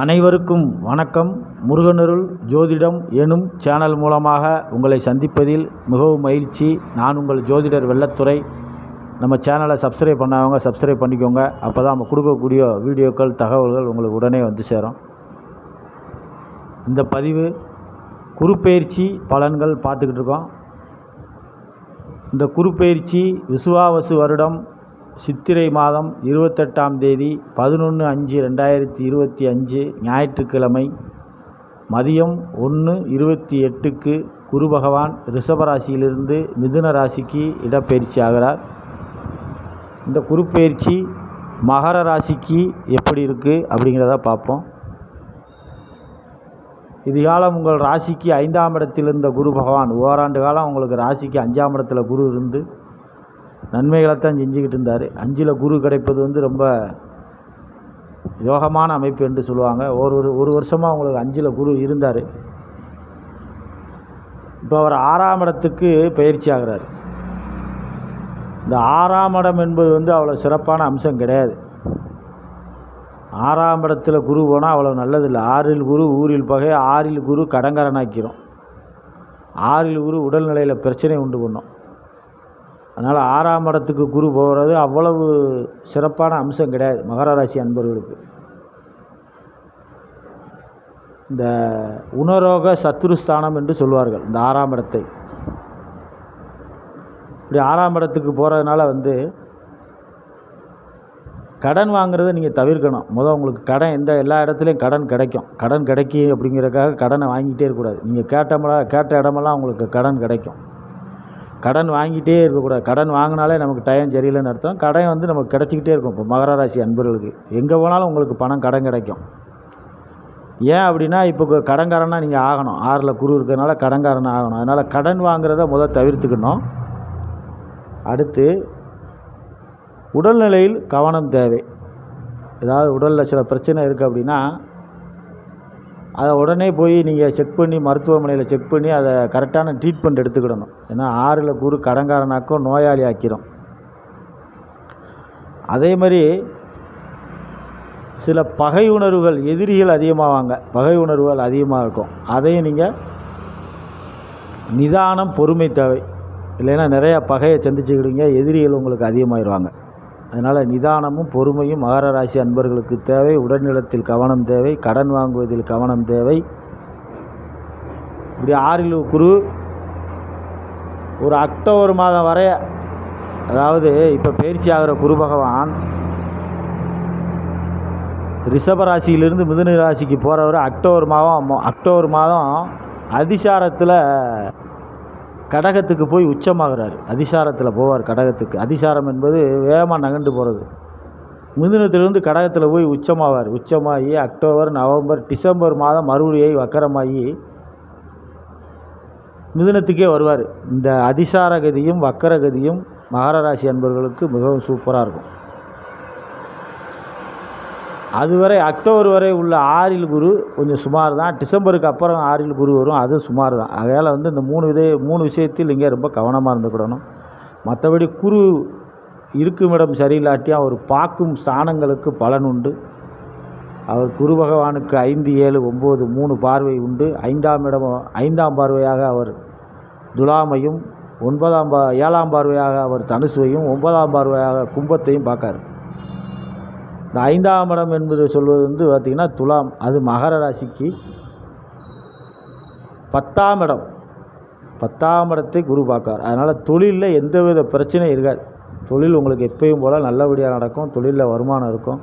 அனைவருக்கும் வணக்கம். முருகனருள் ஜோதிடம் எனும் சேனல் மூலமாக உங்களை சந்திப்பதில் மிகவும் மகிழ்ச்சி. நான் உங்கள் ஜோதிடர் வெள்ளத்துறை. நம்ம சேனலை சப்ஸ்கிரைப் பண்ணாதவங்க சப்ஸ்கிரைப் பண்ணிக்கோங்க. அப்போ தான் நம்ம கொடுக்கக்கூடிய வீடியோக்கள் தகவல்கள் உங்களுக்கு உடனே வந்து சேரும். இந்த பதிவு குறுப்பெயர்ச்சி பலன்கள் பார்த்துக்கிட்டு இருக்கோம். இந்த குறுப்பெயர்ச்சி விசுவாவசு வருடம் சித்திரை மாதம் இருபத்தெட்டாம் தேதி பதினொன்று அஞ்சு ரெண்டாயிரத்தி இருபத்தி அஞ்சு ஞாயிற்றுக்கிழமை மதியம் ஒன்று இருபத்தி எட்டுக்கு குரு பகவான் ரிஷபராசியிலிருந்து மிதுன ராசிக்கு இடப்பெயர்ச்சி ஆகிறார். இந்த குருப்பெயர்ச்சி மகர ராசிக்கு எப்படி இருக்குது அப்படிங்கிறத பார்ப்போம். இது காலம் உங்கள் ராசிக்கு ஐந்தாம் இடத்தில் இருந்த குரு பகவான் ஓராண்டு காலம் உங்களுக்கு ராசிக்கு அஞ்சாம் இடத்துல குரு இருந்து நன்மைகளைத்தான் செஞ்சுக்கிட்டு இருந்தார். அஞ்சில் குரு கிடைப்பது வந்து ரொம்ப யோகமான அமைப்பு என்று சொல்லுவாங்க. ஒரு ஒரு ஒரு வருஷமாக அவங்களுக்கு அஞ்சில் குரு இருந்தார். இப்போ அவர் ஆறாம் இடத்துக்கு பயிற்சி ஆகிறார். இந்த ஆறாம் இடம் என்பது வந்து அவ்வளோ சிறப்பான அம்சம் கிடையாது. ஆறாம் இடத்துல குரு போனால் அவ்வளோ நல்லதில்லை. ஆறில் குரு ஊரில் பகை ஆறில் குரு கடங்கரனாக்கிறோம் ஆறில் குரு உடல்நிலையில் பிரச்சனை உண்டு பண்ணும். அதனால் ஆறாம் இடத்துக்கு குரு போகிறது அவ்வளவு சிறப்பான அம்சம் கிடையாது மகர ராசி அன்பர்களுக்கு. இந்த உணரோக சத்ருஸ்தானம் என்று சொல்வார்கள் இந்த ஆறாம் இடத்தை. இப்படி ஆறாம் இடத்துக்கு போகிறதுனால வந்து கடன் வாங்குறதை நீங்கள் தவிர்க்கணும். முதல் உங்களுக்கு கடன் எந்த எல்லா இடத்துலையும் கடன் கிடைக்கும். கடன் கிடைக்கும் அப்படிங்கிறதுக்காக கடனை வாங்கிட்டே இருக்கக்கூடாது. நீங்கள் கேட்டமெல்லாம் கேட்ட இடமெல்லாம் உங்களுக்கு கடன் கிடைக்கும். கடன் வாங்கிட்டே இருக்கக்கூடாது. கடன் வாங்கினாலே நமக்கு டைம் சரியில்லைன்னு அர்த்தம். கடன் வந்து நமக்கு கிடச்சிக்கிட்டே இருக்கும். இப்போ மகர ராசி அன்பர்களுக்கு. எங்கே போனாலும் உங்களுக்கு பணம் கடன் கிடைக்கும். ஏன் அப்படின்னா இப்போ கடன்காரனாக நீங்கள் ஆகணும். ஆறில் குரு இருக்கிறதுனால கடன்காரன் ஆகணும். அதனால் கடன் வாங்குறத முதல் தவிர்த்துக்கணும். அடுத்து உடல்நிலையில் கவனம் தேவை. ஏதாவது உடலில் சில பிரச்சனை இருக்குது அப்படின்னா அதை உடனே போய் நீங்கள் செக் பண்ணி மருத்துவமனையில் செக் பண்ணி அதை கரெக்டான ட்ரீட்மெண்ட் எடுத்துக்கிடணும். ஏன்னா ஆறில் குறு கடங்காரனாக்கும் நோயாளி ஆக்கிரும் அதே மாதிரி சில பகை உணர்வுகள் எதிரிகள் அதிகமாவாங்க. பகை உணர்வுகள் அதிகமாக இருக்கும். அதையும் நீங்கள் நிதானம் பொறுமை தேவை. இல்லைன்னா நிறையா பகையை சந்திச்சுக்கிடுங்க. எதிரிகள் உங்களுக்கு அதிகமாகிடுவாங்க அதனால் நிதானமும் பொறுமையும் மகர ராசி அன்பர்களுக்கு தேவை. உடல்நலத்தில் கவனம் தேவை. கடன் வாங்குவதில் கவனம் தேவை. இப்படி ஆறில் குரு ஒரு அக்டோபர் மாதம் வரை அதாவது இப்போ பயிற்சி ஆகிற குரு பகவான் ரிஷபராசியிலிருந்து மிதுன ராசிக்கு போகிறவர் அக்டோபர் மாதம் அக்டோபர் மாதம் அதிசாரத்தில் கடகத்துக்கு போய் உச்சமாகிறார். அதிசாரத்தில் போவார் கடகத்துக்கு. அதிசாரம் என்பது வேகமாக நகண்டு போகிறது மிதுனத்திலிருந்து கடகத்தில் போய் உச்சமாவார். உச்சமாகி அக்டோபர் நவம்பர் டிசம்பர் மாதம் மறுபடியும் வக்கரமாகி மிதுனத்துக்கே வருவார். இந்த அதிசார கதியும் வக்கர கதியும் மகர ராசி அன்பர்களுக்கு மிகவும் சூப்பராக இருக்கும். அதுவரை அக்டோபர் வரை உள்ள ஆறில் குரு கொஞ்சம் சுமார் தான் டிசம்பருக்கு அப்புறம் ஆறில் குரு வரும் அதுவும் சுமார் தான் அதனால் வந்து இந்த மூணு விதை மூணு விஷயத்தில் இங்கே ரொம்ப கவனமாக இருந்துக்கிடணும். மற்றபடி குரு இருக்கும் இடம் சரியில்லாட்டியும் அவர் பார்க்கும் ஸ்தானங்களுக்கு பலன் உண்டு. அவர் குரு பகவானுக்கு ஐந்து ஏழு ஒம்பது மூணு பார்வை உண்டு. ஐந்தாம் இடம் ஐந்தாம் பார்வையாக அவர் துலாமையும் ஒன்பதாம் பா ஏழாம் பார்வையாக அவர் தனுசுவையும் ஒன்பதாம் பார்வையாக கும்பத்தையும் பார்க்காரு. இந்த ஐந்தாம் இடம் என்பது சொல்வது வந்து பார்த்திங்கன்னா துலாம் அது மகர ராசிக்கு. பத்தாம் இடம். பத்தாம் இடத்தை குரு பார்க்கார் அதனால் தொழிலில் எந்தவித பிரச்சனையும் இருக்காது. தொழில் உங்களுக்கு எப்பயும் போல் நல்லபடியாக நடக்கும். தொழிலில் வருமானம் இருக்கும்.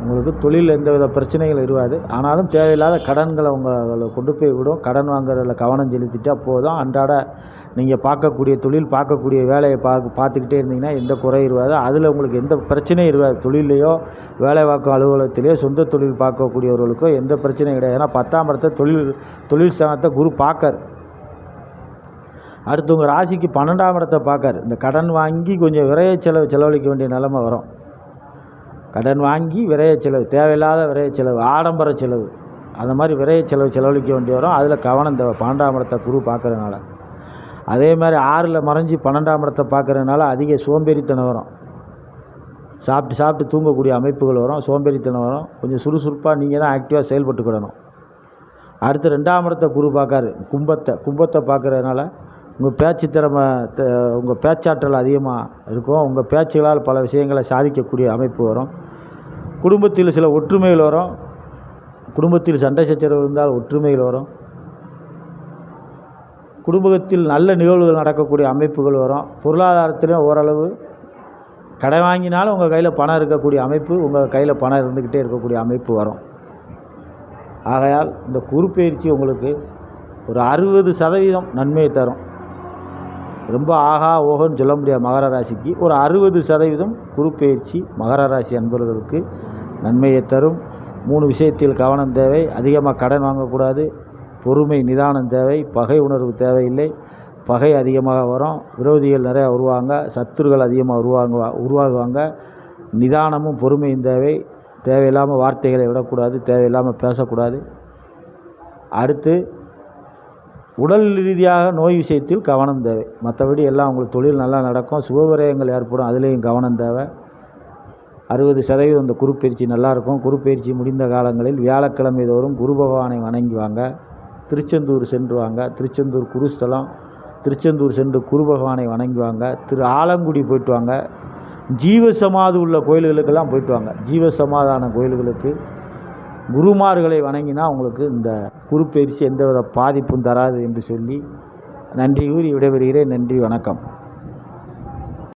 உங்களுக்கு தொழிலில் எந்தவித பிரச்சனைகள் இருக்காது. ஆனாலும் தேவையில்லாத கடன்களை உங்களை கொண்டு போய் விடும். கடன் வாங்குறதில் கவனம் செலுத்திட்டால் போதும். அன்றாட நீங்கள் பார்க்கக்கூடிய தொழில் பார்க்கக்கூடிய வேலையை பார்க்க பார்த்துக்கிட்டே இருந்தீங்கன்னா எந்த குறையும் இருக்காது. அதில் உங்களுக்கு எந்த பிரச்சனையும் இருக்காது. தொழிலையோ வேலை அலுவலகத்திலேயோ சொந்த தொழில் பார்க்கக்கூடியவர்களுக்கோ எந்த பிரச்சனையும் கிடையாது. ஏன்னா பத்தாம் இடத்தை தொழில் தொழில் ஸ்தானத்தை குரு பார்க்கார். அடுத்து உங்கள் ராசிக்கு பன்னெண்டாம் இடத்தை பார்க்கார். இந்த கடன் வாங்கி கொஞ்சம் விரைய செலவு செலவழிக்க வேண்டிய நிலமை வரும். கடன் வாங்கி விரைய செலவு தேவையில்லாத விரைய செலவு ஆடம்பர செலவு. அந்த மாதிரி விரைய செலவு செலவழிக்க வேண்டி வரும். அதில் கவனம் தேவை. பன்னெண்டாம் இடத்தை குரு பார்க்குறதுனால. அதே மாதிரி ஆறில் மறைஞ்சி பன்னெண்டாம் இடத்தை பார்க்குறதுனால அதிக சோம்பேறித்தனம் வரும். சாப்பிட்டு சாப்பிட்டு தூங்கக்கூடிய அமைப்புகள் வரும் சோம்பேறித்தனம் வரும். கொஞ்சம் சுறுசுறுப்பாக நீங்கள் தான் ஆக்டிவாக செயல்பட்டுக்கிடணும் அடுத்து ரெண்டாம் இடத்தை குரு பார்க்காரு கும்பத்தை. கும்பத்தை பார்க்குறதுனால உங்கள் பேச்சு திறமை உங்கள் பேச்சாற்றல் அதிகமாக இருக்கும். உங்கள் பேச்சுகளால் பல விஷயங்களை சாதிக்கக்கூடிய அமைப்பு வரும். குடும்பத்தில் சில ஒற்றுமைகள் வரும். குடும்பத்தில் சண்டை சச்சரவு இருந்தால் ஒற்றுமைகள் வரும். குடும்பத்தில் நல்ல நிகழ்வுகள் நடக்கக்கூடிய அமைப்புகள் வரும். பொருளாதாரத்திலையும் ஓரளவு கடன் வாங்கினாலும் உங்கள் கையில் பணம் இருக்கக்கூடிய அமைப்பு உங்கள் கையில் பணம் இருந்துக்கிட்டே இருக்கக்கூடிய அமைப்பு வரும். ஆகையால் இந்த குருப்பெயர்ச்சி உங்களுக்கு ஒரு அறுபது சதவீதம் நன்மையை தரும். ரொம்ப ஆகா ஓகோன்னு சொல்ல முடியாது மகர ராசிக்கு. ஒரு அறுபது சதவீதம் குறுப்பெயிற்சி மகர ராசி அன்பர்களுக்கு நன்மையை தரும். மூணு விஷயத்தில் கவனம் தேவை. அதிகமாக கடன் வாங்கக்கூடாது. பொறுமை நிதானம் தேவை பகை உணர்வு தேவையில்லை. பகை அதிகமாக வரும். விரோதிகள் நிறையா வருவாங்க சத்துருகள் அதிகமாக உருவாங்க உருவாகுவாங்க. நிதானமும் பொறுமையும் தேவை. தேவையில்லாமல் வார்த்தைகளை விடக்கூடாது தேவையில்லாமல் பேசக்கூடாது. அடுத்து உடல் ரீதியாக நோய் விஷயத்தில் கவனம் தேவை. மற்றபடி எல்லாம் உங்களுக்கு தொழில் நல்லா நடக்கும். சுபவிரயங்கள் ஏற்படும். அதுலேயும் கவனம் தேவை. அறுபது சதவீதம் இந்த குருப்பயிற்சி நல்லாயிருக்கும் குருப்பயிற்சி முடிந்த காலங்களில் வியாழக்கிழமை தோறும் குரு பகவானை வணங்கி வாங்க. திருச்செந்தூர் சென்று வாங்க திருச்செந்தூர் குருஸ்தலம் திருச்செந்தூர் சென்று குரு பகவானை வணங்குவாங்க. திரு ஆலங்குடி போயிட்டு வாங்க ஜீவசமாதி உள்ள கோயில்களுக்கெல்லாம் போயிட்டு வாங்க ஜீவசமாதான கோயில்களுக்கு குருமார்களை வணங்கினா உங்களுக்கு இந்த குருப்பெயர்ச்சி எந்தவித பாதிப்பும் தராது என்று சொல்லி நன்றி கூறி விடைபெறுகிறேன். நன்றி வணக்கம்.